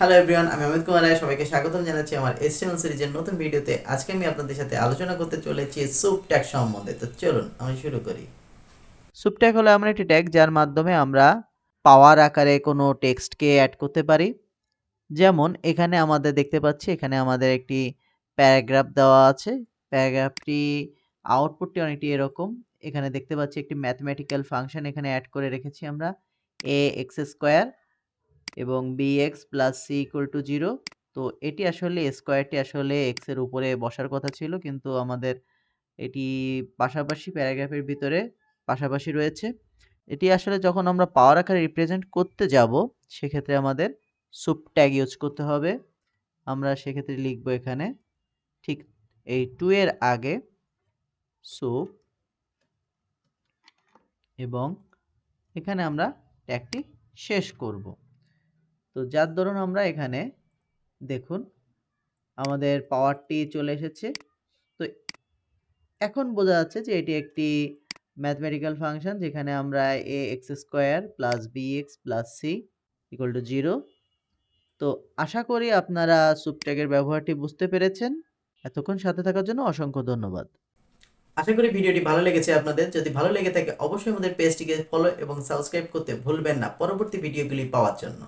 Hello everyone আমি অমিত কুমার রায়, সবাইকে স্বাগতম জানাচ্ছি আমার এসটিএমএল সিরিজের নতুন ভিডিওতে। আজকে আমি আপনাদের সাথে আলোচনা করতে চলেছি সুপ ট্যাগ সম্বন্ধে। তো চলুন, আমি শুরু করি। সুপট্যাগ হলো এমন একটি ট্যাগ যার মাধ্যমে আমরা পাওয়ার আকারে কোনো টেক্সটকে অ্যাড করতে পারি। যেমন, এখানে আমাদের দেখতে পাচ্ছি, এখানে আমাদের একটি প্যারাগ্রাফ দেওয়া আছে। প্যারাগ্রাফটি আউটপুটটি অনেকটি এরকম। এখানে দেখতে পাচ্ছি একটি ম্যাথমেটিক্যাল ফাংশন এখানে অ্যাড করে রেখেছি আমরা এ এক্স স্কোয়ার এবং B X plus C equal to zero তো এটি আসলে স্কোয়ারটি আসলে এক্সের উপরে বসার কথা ছিল, কিন্তু আমাদের এটি পাশাপাশি প্যারাগ্রাফের ভিতরে পাশাপাশি রয়েছে। এটি আসলে যখন আমরা পাওয়ার আকারে রিপ্রেজেন্ট করতে যাব, সেক্ষেত্রে আমাদের সুপ ট্যাগ ইউজ করতে হবে। আমরা সেক্ষেত্রে লিখব এখানে ঠিক এই টু এর আগে সুপ এবং এখানে আমরা ট্যাগটি শেষ করব। তো যার দরুন আমরা এখানে দেখুন আমাদের পাওয়ারটি চলে এসেছে। তো এখন বোঝা যাচ্ছে যে এটি একটি ম্যাথমেটিক্যাল ফাংশন যেখানে আমরা A X square plus B X plus C equal to zero তো আশা করি আপনারা সুপট্যাগের ব্যবহারটি বুঝতে পেরেছেন। এতক্ষণ সাথে থাকার জন্য অসংখ্য ধন্যবাদ। আশা করি ভিডিওটি ভালো লেগেছে আপনাদের। যদি ভালো লেগে থাকে অবশ্যই আমাদের পেজটিকে ফলো এবং সাবস্ক্রাইব করতে ভুলবেন না। পরবর্তী ভিডিওগুলি পাওয়ার জন্য।